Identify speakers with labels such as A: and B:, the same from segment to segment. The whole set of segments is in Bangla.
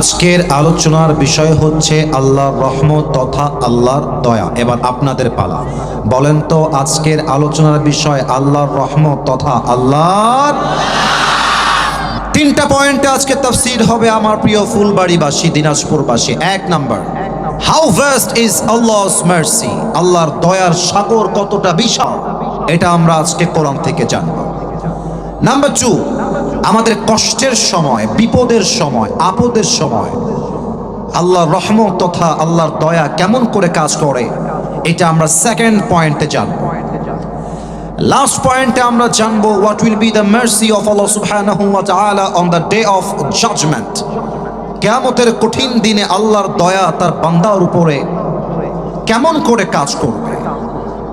A: আজকের আলোচনার বিষয় হচ্ছে আল্লাহর রহমত তথা আল্লাহর দয়া। এবার আপনাদের পালা। বলেন তো, আজকের আলোচনার বিষয় আল্লাহর রহমত তথা আল্লাহর তিনটা পয়েন্টে আজকে তাফসীর হবে আমার প্রিয় ফুলবাড়িবাসী, দিনাজপুরবাসী। এক number how vast is Allah's mercy আল্লাহর দয়ার সাগর কতটা বিশাল? এটা আমরা আজকে কোরআন থেকে জানব। নাম্বার টু আমাদের কষ্টের সময়, বিপদের সময়, আপদের সময়, আল্লাহর রহমত তথা আল্লাহর দয়া কেমন করে কাজ করে, এটা আমরা সেকেন্ড পয়েন্টে জানব। লাস্ট পয়েন্টে আমরা জানব what will be the mercy of Allah সুবহানাহু ওয়া তাআলা on the day of judgement কিয়ামতের কঠিন দিনে আল্লাহর দয়া তার বান্দার উপরে কেমন করে কাজ করবে?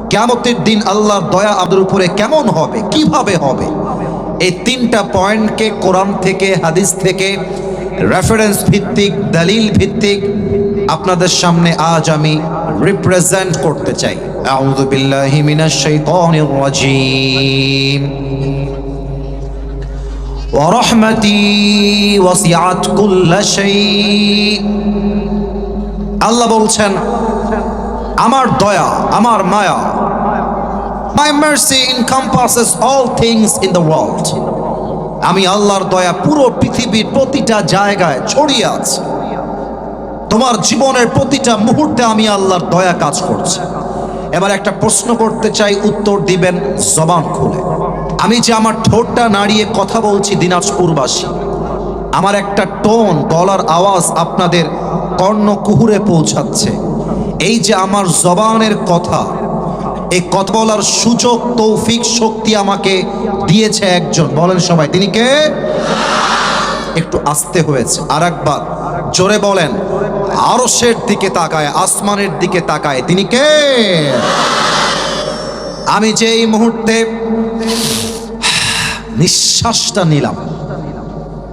A: কিয়ামতের দিন আল্লাহর দয়া আমাদের উপরে কেমন হবে? কীভাবে হবে? এই তিনটা পয়েন্টকে কোরআন থেকে হাদিস থেকে রেফারেন্স ভিত্তিক দলিল ভিত্তিক আপনাদের সামনে আজ আমি রিপ্রেজেন্ট করতে চাই আউযু বিল্লাহি মিনাশ শাইতানির রাজীম ورحمتي وسعت كل شيء আল্লাহ বলছেন আমার দয়া আমার মায়া My mercy encompasses all things in the world. আমি আল্লাহর দয়া পুরো পৃথিবীর প্রতিটা জায়গায় ছড়িয়ে আছে। তোমার জীবনের প্রতিটা মুহূর্তে আমি আল্লাহর দয়া কাজ করছি। এবার একটা প্রশ্ন করতে চাই, উত্তর দিবেন জবান খুলে। আমি যে আমার ঠোঁটটা নাড়িয়ে কথা বলছি দিনাজপুরবাসী, আমার একটা টোন, গলার আওয়াজ আপনাদের কর্ণ কুহুরে পৌঁছাচ্ছে। এই যে আমার জবানের কথা এই কথা বলার সুযোগ, তৌফিক, শক্তি আমাকে দিয়েছে একজন। বলেন সবাই, তিনি কে? একটু আসতে হয়েছে। আর একবার জোরে বলেন। আরশের দিকে তাকায়, আসমানের দিকে তাকায়। তিনি কে? আমি যে এই মুহূর্তে নিঃশ্বাসটা নিলাম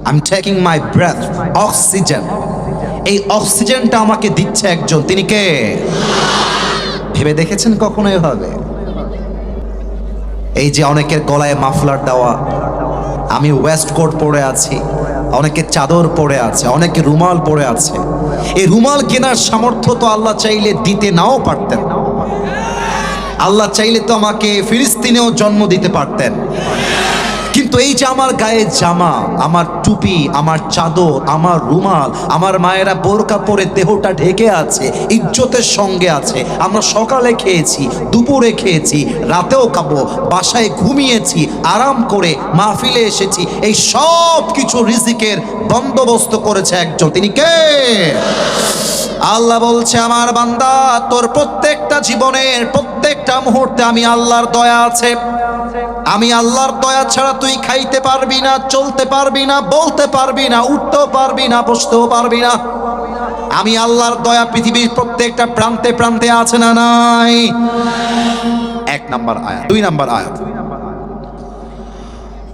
A: I taking my breath oxygen এই অক্সিজেনটা আমাকে দিচ্ছে একজন। তিনি কে? ভেবে দেখেছেন কখনো এভাবে এই যে অনেকের গলায় মাফলার দেওয়া, আমি ওয়েস্ট কোট পরে আছি, অনেকে চাদর পরে আছে, অনেকে রুমাল পরে আছে। এই রুমাল কেনার সামর্থ্য তো আল্লাহ চাইলে দিতে নাও পারতেন। আল্লাহ চাইলে তো আমাকে ফিলিস্তিনেও জন্ম দিতে পারতেন। কিন্তু এই যে আমার গায়ে জামা, আমার টুপি, আমার চাদর, আমার রুমাল, আমার মায়েরা বোরকা পরে দেহটা ঢেকে আছে, ইজ্জতের সঙ্গে আছে। আমরা সকালে খেয়েছি, দুপুরে খেয়েছি, রাতেও খাব, বাসায় ঘুমিয়েছি, আরাম করে মাহফিলে এসেছি। এই সব কিছু রিজিকের বন্দোবস্ত করেছে একজন। তিনি কে? আল্লাহ বলছে, আমার বান্দা, তোর প্রত্যেকটা জীবনের প্রত্যেকটা মুহূর্তে আমি আল্লাহর দয়া আছে। আমি আল্লাহর দয়া ছাড়া তুই খাইতে পারবি না, চলতে পারবি না, বলতে পারবি না, উঠতেও পারবি না, বসতেও পারবি না। আমি আল্লাহর দয়া পৃথিবীর প্রত্যেকটা প্রান্তে প্রান্তে আছে না নাই? এক নাম্বার আয়াত, দুই নাম্বার আয়াত।